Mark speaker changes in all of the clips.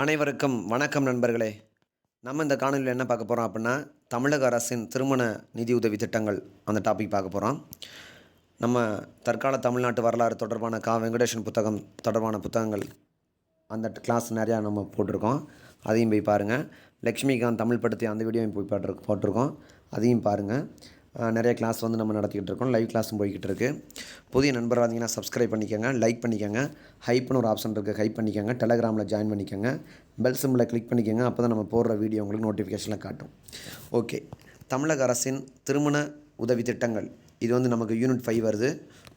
Speaker 1: அனைவருக்கும் வணக்கம் நண்பர்களே. நம்ம இந்த காணொலியில் என்ன பார்க்க போகிறோம் அப்படின்னா தமிழக அரசின் திருமண நிதியுதவி திட்டங்கள் அந்த டாபிக் பார்க்க போகிறோம் நம்ம தற்கால தமிழ்நாட்டு வரலாறு தொடர்பான கா. வெங்கடேஷன் புத்தகம் தொடர்பான புத்தகங்கள் அந்த கிளாஸ் நிறையா நம்ம போட்டிருக்கோம். அதையும் போய் பாருங்கள் லக்ஷ்மிகாந்த் தமிழ் படுத்தி அந்த வீடியோவும் போய் போட்டிருக்கோம். அதையும் பாருங்கள் நிறைய கிளாஸ் வந்து நம்ம நடத்திக்கிட்டு இருக்கோம். லைவ் கிளாஸும் போய்கிட்டு இருக்குது புதிய நண்பராக இருந்தீங்கன்னா சப்ஸ்கிரைப் பண்ணிக்கோங்க லைக் பண்ணிக்கோங்க. ஹைப்னு ஒரு ஆப்ஷன் இருக்குது ஹைப் பண்ணிக்கோங்க டெலகிராமில் ஜாயின் பண்ணிக்கோங்க. பெல் சிம்மில் கிளிக் பண்ணிக்கோங்க. அப்போ தான் நம்ம போடுற வீடியோ உங்களுக்கு நோட்டிஃபிகேஷனில் காட்டும். ஓகே தமிழக அரசின் திருமண உதவி திட்டங்கள் இது வந்து நமக்கு யூனிட் ஃபைவ் வருது.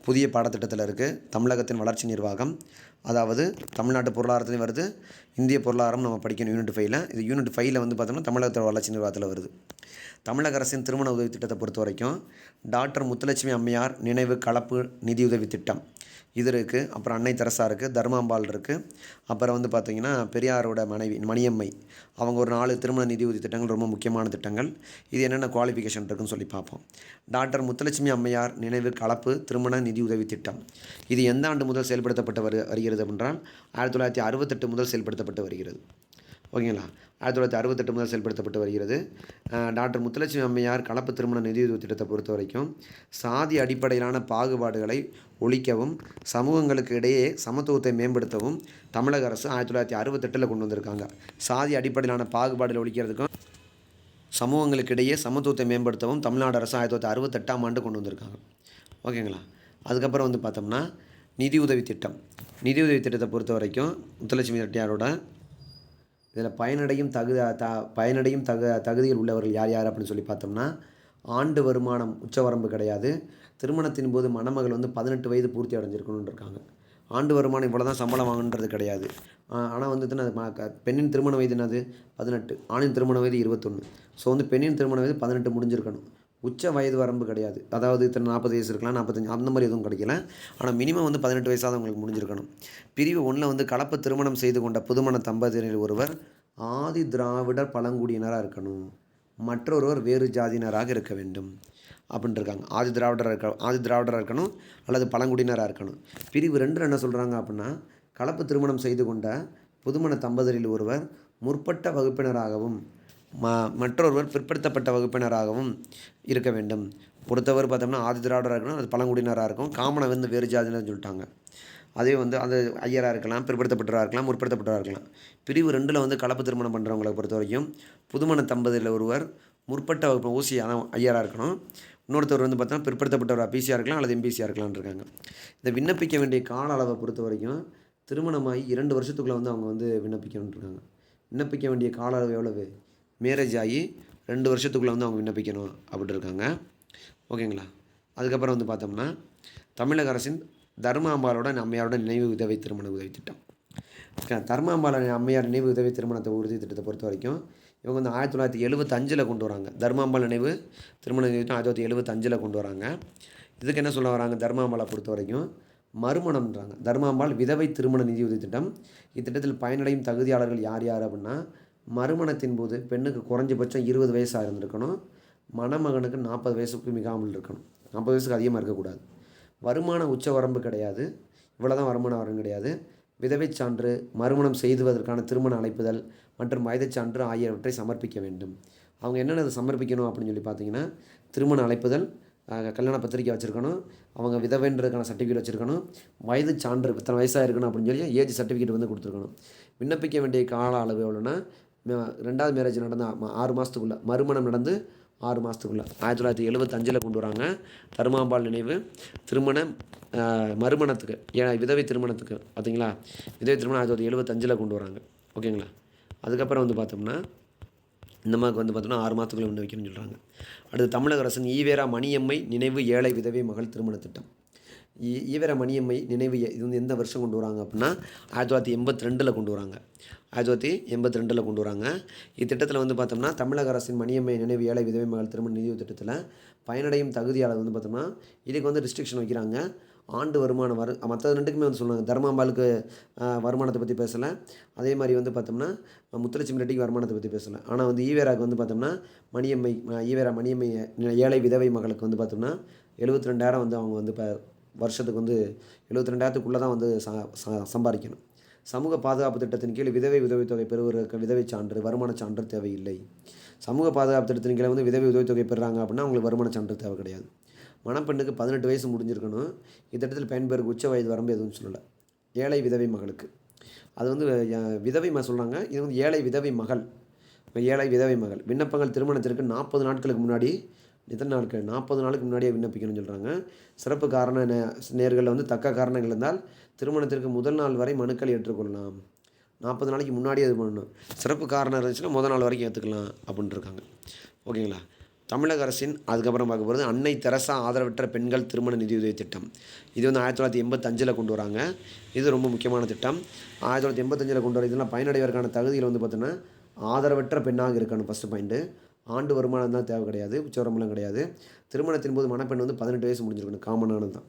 Speaker 1: புதிய பாடத்திட்டத்தில் இருக்குது தமிழகத்தின் வளர்ச்சி நிர்வாகம். அதாவது தமிழ்நாட்டு பொருளாதாரத்துலேயும் வருது. இந்திய பொருளாதாரம் நம்ம படிக்கணும் யூனிட் ஃபைவ்ல இது யூனிட் ஃபைவ்ல வந்து பார்த்தோம்னா தமிழகத்தோட வளர்ச்சி நிர்வாகத்தில் வருது. தமிழக அரசின் திருமண உதவி திட்டத்தை பொறுத்த வரைக்கும் டாக்டர் முத்துலட்சுமி அம்மையார் நினைவு கலப்பு நிதியுதவி திட்டம். இது இருக்குது அப்புறம் அன்னை தெரசா இருக்குது தர்மாம்பாள் இருக்குது அப்புறம் வந்து பார்த்திங்கன்னா பெரியாரோட மனைவி மணியம்மை. அவங்க ஒரு நாலு திருமண நிதியுதவி திட்டங்கள் ரொம்ப முக்கியமான திட்டங்கள். இது என்னென்ன குவாலிஃபிகேஷன் இருக்குன்னு சொல்லி பார்ப்போம். டாக்டர் முத்துலட்சுமி அம்மையார் நினைவு கலப்பு திருமண நிதியுதவி திட்டம். இது எந்த ஆண்டு முதல் செயல்படுத்தப்பட்டு வரு வருகிறது என்றால் ஆயிரத்தி தொள்ளாயிரத்தி அறுபத்தெட்டு முதல் செயல்படுத்தப்பட்டு வருகிறது. ஓகேங்களா? ஆயிரத்தி தொள்ளாயிரத்தி அறுபத்தெட்டு முதல் செயல்படுத்தப்பட்டு வருகிறது. டாக்டர் முத்துலட்சுமி அம்மையார் கலப்பு திருமண நிதியுதவி திட்டத்தை பொறுத்த வரைக்கும் சாதி அடிப்படையிலான பாகுபாடுகளை ஒழிக்கவும் சமூகங்களுக்கு இடையே சமத்துவத்தை மேம்படுத்தவும் தமிழக அரசு ஆயிரத்தி தொள்ளாயிரத்தி அறுபத்தெட்டில் கொண்டு வந்திருக்காங்க. சாதி அடிப்படையிலான பாகுபாடுகளை ஒழிக்கிறதுக்கும் சமூகங்களுக்கு இடையே சமத்துவத்தை மேம்படுத்தவும் தமிழ்நாடு அரசு ஆயிரத்தி தொள்ளாயிரத்தி அறுபத்தெட்டாம் ஆண்டு கொண்டு வந்திருக்காங்க. ஓகேங்களா? அதுக்கப்புறம் வந்து பார்த்தோம்னா நிதியுதவி திட்டம் நிதியுதவி திட்டத்தை பொறுத்த வரைக்கும் முத்துலட்சுமி ரெட்டியாரோட இதில் பயனடையும் தகுதி த பயனடையும் தகு தகுதியில் உள்ளவர்கள் யார் யார் அப்படின்னு சொல்லி பார்த்தோம்னா ஆண்டு வருமானம் உச்சவரம்பு கிடையாது. திருமணத்தின் போது மணமகள் வந்து பதினெட்டு வயது பூர்த்தி அடைஞ்சிருக்கணும்னு இருக்காங்க. ஆண்டு வருமானம் இவ்வளோ தான் சம்பளம் வாங்கணுன்றது கிடையாது. ஆனால் வந்து அது ம- க- பெண்ணின் திருமண வயது என்னது? பதினெட்டு. ஆணின் திருமண வயது இருபத்தொன்று ஸோ வந்து பெண்ணின் திருமண வயது பதினெட்டு முடிஞ்சிருக்கணும். உச்ச வயது வரம்பு கிடையாது. அதாவது இத்தனை நாற்பது வயசு இருக்கலாம் நாற்பத்தஞ்சு அந்த மாதிரி எதுவும் கிடைக்கல. ஆனால் மினிமம் வந்து பதினெட்டு வயசாக உங்களுக்கு முடிஞ்சிருக்கணும். பிரிவு ஒன்றில் வந்து கலப்பு திருமணம் செய்து கொண்ட புதுமண தம்பதியினர் ஒருவர் ஆதி திராவிடர் பழங்குடியினராக இருக்கணும். மற்றொருவர் வேறு ஜாதியினராக இருக்க வேண்டும். அப்படின்ட்டுருக்காங்க ஆதி திராவிடராக இருக்க ஆதி திராவிடராக இருக்கணும் அல்லது பழங்குடியினராக இருக்கணும். பிரிவு ரெண்டு என்ன சொல்கிறாங்க அப்படின்னா கலப்பு திருமணம் செய்து கொண்ட புதுமண தம்பதியில் ஒருவர் முற்பட்ட வகுப்பினராகவும் மற்றொருவர் பிற்படுத்தப்பட்ட வகுப்பினராகவும் இருக்க வேண்டும். பொறுத்தவர் பார்த்தோம்னா ஆதி திராவிடராக இருக்கணும் அது பழங்குடியினராக இருக்கும். காமனை வந்து வேறு ஜாதியினர் சொல்லிட்டாங்க. அதே வந்து அது ஐயராக இருக்கலாம் பிற்படுத்தப்பட்டவராக இருக்கலாம் முற்படுத்தப்பட்டவராக இருக்கலாம். பிரிவு ரெண்டில் வந்து கலப்பு திருமணம் பண்ணுறவங்களை பொறுத்த வரைக்கும் புதுமண தம்பதியில் ஒருவர் முற்பட்ட வகுப்பு ஊசி அதான் ஐயராக இருக்கணும். இன்னொருத்தவர் வந்து பார்த்தோம்னா பிற்படுத்தப்பட்டவராக பிசியாக இருக்கலாம் அல்லது எம்பிசியாக இருக்கலாம்னு இருக்காங்க. இந்த விண்ணப்பிக்க வேண்டிய கால அளவை பொறுத்த வரைக்கும் திருமணமாகி இரண்டு வருஷத்துக்குள்ளே வந்து அவங்க வந்து விண்ணப்பிக்கணுன்றாங்க விண்ணப்பிக்க வேண்டிய கால அளவு எவ்வளவு? மேரேஜ் ஆகி ரெண்டு வருஷத்துக்குள்ளே வந்து அவங்க விண்ணப்பிக்கணும் அப்படி இருக்காங்க. ஓகேங்களா? அதுக்கப்புறம் வந்து பார்த்தோம்னா தமிழக அரசின் தர்மாம்பாலோட அம்மையாரோட நினைவு உதவி திருமண உதவி திட்டம். க- தர்மாம்பால அம்மையார் நினைவு உதவி திருமணத்தை உறுதி திட்டத்தை பொறுத்த வரைக்கும் இவங்க வந்து ஆயிரத்தி தொள்ளாயிரத்தி எழுபத்தஞ்சில் கொண்டு வராங்க. தர்மாம்பால் நினைவு திருமண ஆயிரத்தி தொள்ளாயிரத்தி எழுபத்தஞ்சில் கொண்டு வராங்க. இதுக்கு என்ன சொல்ல வராங்க? தர்மாம்பாலை பொறுத்த வரைக்கும் மறுமணம்ன்றாங்க. தர்மாம்பால் விதவை திருமண நிதி உதவி திட்டம். இத்திட்டத்தில் பயனடையும் தகுதியாளர்கள் யார் யார் அப்படின்னா மறுமணத்தின் போது பெண்ணுக்கு குறைஞ்சபட்சம் இருபது வயசாக இருந்திருக்கணும். மணமகனுக்கு நாற்பது வயசுக்கு மிகாமல் இருக்கணும். நாற்பது வயசுக்கு அதிகமாக இருக்கக்கூடாது. வருமான உச்ச வரம்பு கிடையாது. இவ்வளோ தான் வருமான வரம்பு கிடையாது. விதவைச் சான்று மறுமணம் செய்துவதற்கான திருமண அழைப்புதல் மற்றும் வயதுச் சான்று ஆகியவற்றை சமர்ப்பிக்க வேண்டும். அவங்க என்னென்ன சமர்ப்பிக்கணும் அப்படின்னு சொல்லி பார்த்தீங்கன்னா திருமண அழைப்புதல் கல்யாண பத்திரிக்கை வச்சுருக்கணும். அவங்க விதவைன்றதுக்கான சர்டிஃபிகேட் வச்சுருக்கணும். வயது சான்று இத்தனை வயசாக இருக்கணும் அப்படின்னு சொல்லி ஏஜ் சர்டிஃபிகேட் வந்து கொடுத்துருக்கணும். விண்ணப்பிக்க வேண்டிய கால அளவு எவ்வளோன்னா ரெண்டாவது மேரேஜ் நடந்த ஆறு மாதத்துக்குள்ளே மறுமணம் நடந்து ஆறு மாதத்துக்குள்ளே ஆயிரத்தி தொள்ளாயிரத்தி எழுபத்தஞ்சில் கொண்டு வராங்க. தருமாம்பாள் நினைவு. திருமணம் மறுமணத்துக்கு ஏன் விதவை திருமணத்துக்கு பார்த்தீங்களா விதவை திருமணம் ஆயிரத்தி தொள்ளாயிரத்தி எழுபத்தஞ்சில் கொண்டு வராங்க. ஓகேங்களா? அதுக்கப்புறம் வந்து பார்த்தோம்னா இந்த மாதிரி வந்து பார்த்தோம்னா ஆறு மாதத்துக்குள்ளே ஒன்று வைக்கணும்னு சொல்கிறாங்க அடுத்து தமிழக அரசின் ஈவேரா மணியம்மை நினைவு ஏழை விதவை மகள் திருமண திட்டம். ஈவேரா மணியம்மை நினைவு இது வந்து எந்த வருஷம் கொண்டு வராங்க அப்படின்னா ஆயிரத்தி தொள்ளாயிரத்தி எண்பத்தி ரெண்டில் கொண்டு வராங்க. ஆயிரத்தி தொள்ளாயிரத்தி எண்பத்தி ரெண்டில் கொண்டு வராங்க. இத்திட்டத்தில் வந்து பார்த்தோம்னா தமிழக அரசின் மணியம்மை நினைவு ஏழை விதவை மகள் திருமண நிதி திட்டத்தில் பயனடையும் தகுதியாளர் வந்து பார்த்தோம்னா இதுக்கு வந்து ரிஸ்ட்ரிக்ஷன் வைக்கிறாங்க. ஆண்டு வருமானம் வரு மற்ற ரெண்டுக்குமே வந்து சொல்லுவாங்க. தர்மாம்பாலுக்கு வருமானத்தை பற்றி பேசலை. அதே மாதிரி வந்து பார்த்தோம்னா முத்துலட்சுமி ரெட்டிக்கு வருமானத்தை பற்றி பேசலை. ஆனால் வந்து ஈவேராவுக்கு வந்து பார்த்தோம்னா மணியம்மை ஈவேரா மணியம்மை ஏழை விதவை மகளுக்கு வந்து பார்த்தோம்னா எழுபத்தி ரெண்டாயிரம் வந்து அவங்க வந்து இப்போ வருஷத்துக்கு வந்து எழுபத்தி ரெண்டாயிரத்துக்குள்ளே தான் வந்து ச சம்பாதிக்கணும். சமூக பாதுகாப்பு திட்டத்தின் கீழ் விதவை உதவித்தொகை பெறுவதற்கு விதவை சான்று வருமான சான்று தேவையில்லை. சமூக பாதுகாப்பு திட்டத்தின் கீழே வந்து விதவை உதவித்தொகை பெறுறாங்க அப்படின்னா அவங்களுக்கு வருமான சான்று தேவை கிடையாது. மணப்பெண்ணுக்கு பதினெட்டு வயசு முடிஞ்சிருக்கணும். இத்திட்டத்தில் பயன்பெறுக்கு உச்ச வயது வரம்பு எதுவும் சொல்லலை. ஏழை விதவை மகளுக்கு. அது வந்து விதவை ம சொல்கிறாங்க இது வந்து ஏழை விதவை மகள். ஏழை விதவை மகள். விண்ணப்பங்கள் திருமணத்திற்கு நாற்பது நாட்களுக்கு முன்னாடி எத்தனை நாட்கள் நாற்பது நாளுக்கு முன்னாடியே விண்ணப்பிக்கணும்னு சொல்கிறாங்க சிறப்பு காரண நே- நேர்களில் வந்து தக்க காரணங்கள் இருந்தால் திருமணத்திற்கு முதல் நாள் வரை மனுக்கள் ஏற்றுக்கொள்ளலாம். நாற்பது நாளைக்கு முன்னாடியே இது பண்ணணும். சிறப்பு காரணம் இருந்துச்சுன்னா முதல் நாள் வரைக்கும் ஏற்றுக்கலாம் அப்படின்ட்டு இருக்காங்க. ஓகேங்களா? தமிழக அரசின் அதுக்கப்புறம் பார்க்க போகிறது அன்னை தெரசா ஆதரவற்ற பெண்கள் திருமண நிதியுதவி திட்டம். இது வந்து ஆயிரத்தி தொள்ளாயிரத்தி எண்பத்தஞ்சில் கொண்டு வராங்க. இது ரொம்ப முக்கியமான திட்டம். ஆயிரத்தி தொள்ளாயிரத்தி எண்பத்தஞ்சில் கொண்டு வர இதெல்லாம் பயனடைவதற்கான தகுதியில் வந்து பார்த்தோன்னா ஆதரவற்ற பெண்ணாக இருக்கணும் ஃபஸ்ட்டு பாயிண்ட்டு ஆண்டு வருமானம் தான் தேவை கிடையாது உச்சவரம்பெல்லாம் கிடையாது. திருமணத்தின் போது மணப்பெண் வந்து பதினெட்டு வயசு முடிஞ்சிருக்கணும் காமனானது தான்.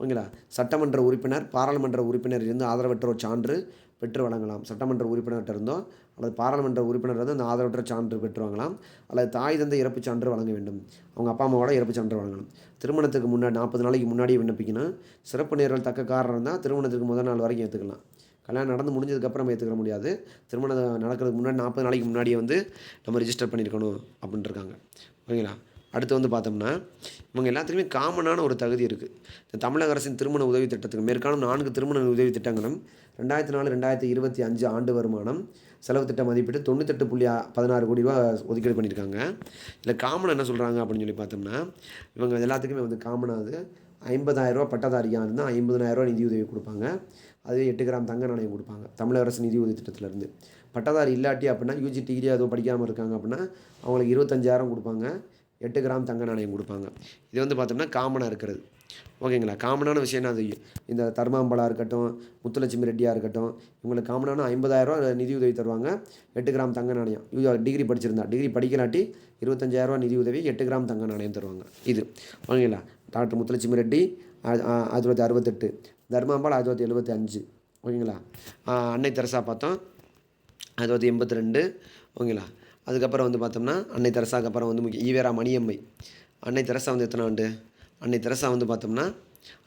Speaker 1: ஓகேங்களா? சட்டமன்ற உறுப்பினர் பாராளுமன்ற உறுப்பினர் இருந்து ஆதரவற்றோர் சான்று பெற்று வழங்கலாம். சட்டமன்ற உறுப்பினர்கிட்ட இருந்தோ அல்லது பாராளுமன்ற உறுப்பினர் வந்து அந்த ஆதரவற்ற சான்று பெற்று வாங்கலாம். அல்லது தாய் தந்தை இறப்பு சான்று வழங்க வேண்டும். அவங்க அப்பா அம்மாவோட இறப்பு சான்று வழங்கணும். திருமணத்துக்கு முன்னாடி நாற்பது நாளைக்கு முன்னாடியே விண்ணப்பிக்கணும். சிறப்பு நேர்கள் தக்க காரணம் தான் திருமணத்துக்கு முதல் நாள் வரைக்கும் ஏற்றுக்கலாம் கல்யாணம் நடந்து முடிஞ்சதுக்கப்புறம் ஏற்றுக்கிற முடியாது. திருமணம் நடக்கிறதுக்கு முன்னாடி நாற்பது நாளைக்கு முன்னாடியே வந்து நம்ம ரிஜிஸ்டர் பண்ணியிருக்கணும் அப்படின்ட்டு இருக்காங்க ஓகேங்களா? அடுத்து வந்து பார்த்தோம்னா இவங்க எல்லாத்துக்குமே காமனான ஒரு தகுதி இருக்குது இந்த தமிழக அரசின் திருமண உதவி திட்டத்துக்கு மேற்காணும் நான்கு திருமண உதவி திட்டங்களும் ரெண்டாயிரத்தி நாலு ரெண்டாயிரத்தி இருபத்தி அஞ்சு ஆண்டு வருமானம் செலவு திட்ட மதிப்பீடு தொண்ணூத்தெட்டு புள்ளி பதினாறு கோடி ரூபா ஒதுக்கீடு பண்ணியிருக்காங்க. இதில் காமன் என்ன சொல்கிறாங்க அப்படின்னு சொல்லி பார்த்தோம்னா இவங்க எல்லாத்துக்குமே வந்து காமனாவது ஐம்பதாயிரரூவா பட்டதாரியாக இருந்தால் ஐம்பதனாயிரரூவா நிதி உதவி கொடுப்பாங்க. அதுவே எட்டு கிராம் தங்க நாணயம் கொடுப்பாங்க. தமிழக அரசு நிதி உதவி திட்டத்திலேருந்து. பட்டதாரி இல்லாட்டி அப்படின்னா யூஜி டிகிரி அதுவும் படிக்காமல் இருக்காங்க அப்படின்னா அவங்களுக்கு இருபத்தஞ்சாயிரம் கொடுப்பாங்க. எட்டு கிராம் தங்க நாணயம் கொடுப்பாங்க. இது வந்து பார்த்தோம்னா காமனாக இருக்கிறது. ஓகேங்களா காமனான விஷயம்னா அது இந்த தர்மாம்பலா இருக்கட்டும் முத்துலட்சுமி ரெட்டியாக இருக்கட்டும் இவங்களுக்கு காமனான ஐம்பதாயிரரூவா நிதி உதவி தருவாங்க. எட்டு கிராம் தங்க நாணயம். யூ டிகிரி படிச்சிருந்தா. டிகிரி படிக்கலாட்டி இருபத்தஞ்சாயிரரூவா நிதி எட்டு கிராம் தங்க நாணயம் தருவாங்க. இது. ஓகேங்களா டாக்டர் முத்துலட்சுமி ரெட்டி ஆயிரத்தி தொள்ளாயிரத்தி அறுபத்தெட்டு. தர்மாம்பாள் ஆயிரத்தி தொள்ளாயிரத்தி எழுபத்தி அஞ்சு. ஓகேங்களா? அன்னை தெரசா பார்த்தோம். ஆயிரத்தி தொள்ளாயிரத்தி எண்பத்தி ரெண்டு. ஓகேங்களா? அதுக்கப்புறம் வந்து பார்த்தோம்னா அன்னை தெரசாக்கு அப்புறம் வந்து முக்கிய ஈவேரா மணியம்மை. அன்னை தெரசா வந்து எத்தனை ஆண்டு? அன்னை தெரசா வந்து பார்த்தோம்னா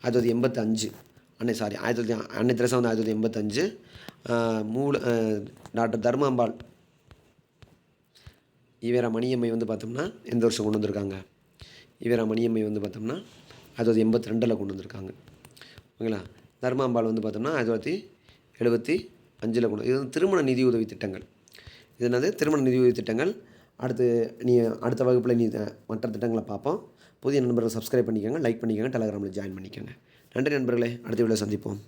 Speaker 1: ஆயிரத்தி தொள்ளாயிரத்தி எண்பத்தஞ்சு அன்னை சாரி ஆயிரத்தி தொள்ளாயிரத்தி அன்னை தெரசா வந்து ஆயிரத்தி தொள்ளாயிரத்தி எண்பத்தஞ்சு மூல டாக்டர் தர்மாம்பாள் ஈவேரா மணியம்மை வந்து பார்த்தோம்னா எந்த வருஷம் கொண்டு வந்திருக்காங்க? ஈவேரா மணியம்மை வந்து பார்த்தோம்னா ஆயிரத்தி தொள்ளாயிரத்தி எண்பத்தி ரெண்டில் கொண்டு வந்திருக்காங்க. ஓகேங்களா? தர்மாம்பாள் வந்து பார்த்தோம்னா ஆயிரத்தி தொள்ளாயிரத்தி எழுபத்தி அஞ்சில் கொண்டு இது வந்து திருமண நிதி உதவி திட்டங்கள். இது என்னது? திருமண நிதி உதவி திட்டங்கள். அடுத்து நீ அடுத்த வகுப்பில் நீ மற்ற திட்டங்களை பார்ப்போம். புதிய நண்பர்கள் சப்ஸ்கிரைப் பண்ணிக்கோங்க லைக் பண்ணிக்கோங்க டெலகிராமில் ஜாயின் பண்ணிக்கோங்க. நன்றி நண்பர்களே அடுத்த வீடியோ சந்திப்போம்.